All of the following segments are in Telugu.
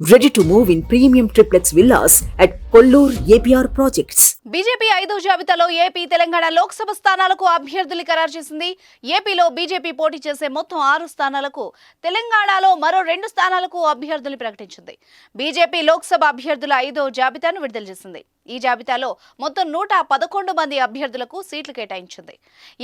Ready to move in premium triplex villas at Kollur APR projects BJP ఐదో జాబితాలో ఏపీ తెలంగాణ లోక్సభ స్థానాలకు అభ్యర్థులు ఖరారు చేసింది. ఏపీలో బీజేపీ పోటీ చేసే మొత్తం ఆరు స్థానాలకు తెలంగాణలో మరో రెండు స్థానాలకు అభ్యర్థులు ప్రకటించింది. బీజేపీ లోక్సభ అభ్యర్థుల ఐదో జాబితాను విడుదల చేసింది. ఈ జాబితాలో మొత్తం నూట పదకొండు మంది అభ్యర్థులకు సీట్లు కేటాయించింది.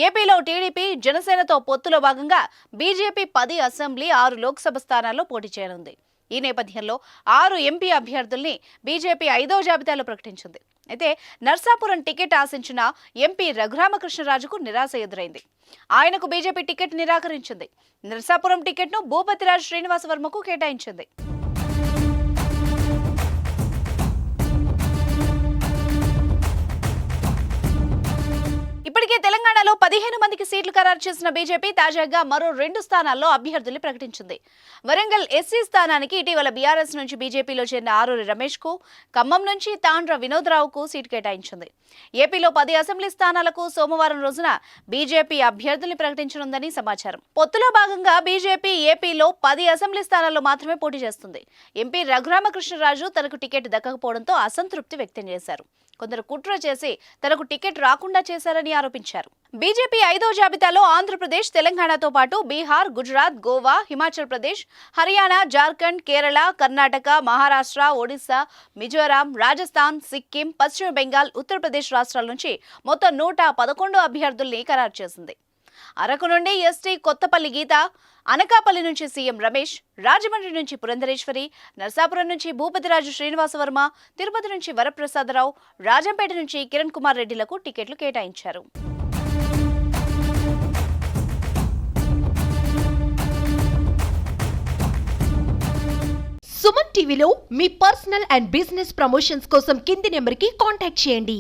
ఏపీలో టీడీపీ జనసేనతో పొత్తులో భాగంగా బీజేపీ పది అసెంబ్లీ ఆరు లోక్సభ స్థానాల్లో పోటీ చేయనుంది. ఈ నేపథ్యంలో ఆరు ఎంపీ అభ్యర్థుల్ని బీజేపీ ఐదో జాబితాలో ప్రకటించింది. అయితే నర్సాపురం టికెట్ ఆశించిన ఎంపీ రఘురామకృష్ణరాజుకు నిరాశ ఎదురైంది. ఆయనకు బీజేపీ టికెట్ నిరాకరించింది. నర్సాపురం టికెట్ను భూపతిరాజ్ శ్రీనివాస వర్మకు కేటాయించింది. పదిహేను మందికి సీట్లు ఖరారు చేసిన బీజేపీ తాజాగా మరో రెండు స్థానాల్లో అభ్యర్థుల్ని ప్రకటించింది. వరంగల్ ఎస్సీ స్థానానికి ఇటీవల బీఆర్ఎస్ నుంచి బీజేపీలో చేరిన ఆరూరి రమేష్కు ఖమ్మం నుంచి తాండ్ర వినోద్ రావుకు సీటు కేటాయించింది. ఏపీలో పది అసెంబ్లీ స్థానాలకు సోమవారం రోజున బీజేపీ అభ్యర్థుల్ని ప్రకటించనుందని సమాచారం. పొత్తులో భాగంగా బీజేపీ ఏపీలో పది అసెంబ్లీ స్థానాల్లో మాత్రమే పోటీ చేస్తుంది. ఎంపీ రఘురామకృష్ణరాజు తనకు టికెట్ దక్కకపోవడంతో అసంతృప్తి వ్యక్తం చేశారు. కొందరు కుట్ర చేసి తనకు టికెట్ రాకుండా చేశారని ఆరోపించారు. బీజేపీ ఐదో జాబితాలో ఆంధ్రప్రదేశ్ తెలంగాణతో పాటు బీహార్ గుజరాత్ గోవా హిమాచల్ ప్రదేశ్ హర్యానా జార్ఖండ్ కేరళ కర్ణాటక మహారాష్ట్ర ఒడిశా మిజోరాం రాజస్థాన్ సిక్కిం పశ్చిమ బెంగాల్ ఉత్తరప్రదేశ్ రాష్ట్రాల నుంచి మొత్తం నూట పదకొండు అభ్యర్థుల్ని ఖరారు చేసింది. అరకు నుండి ఎస్టీ కొత్తపల్లి గీత అనకాపల్లి నుంచి సీఎం రమేష్ రాజమండ్రి నుంచి పురంధరేశ్వరి నర్సాపురం నుంచి భూపతిరాజు శ్రీనివాసవర్మ తిరుపతి నుంచి వరప్రసాదరావు రాజంపేట నుంచి కిరణ్ కుమార్ రెడ్డిలకు టికెట్లు కేటాయించారు. సుమన్ టీవీలో మీ పర్సనల్ అండ్ బిజినెస్ ప్రమోషన్స్ కోసం కింది నెంబర్కి కాంటాక్ట్ చేయండి.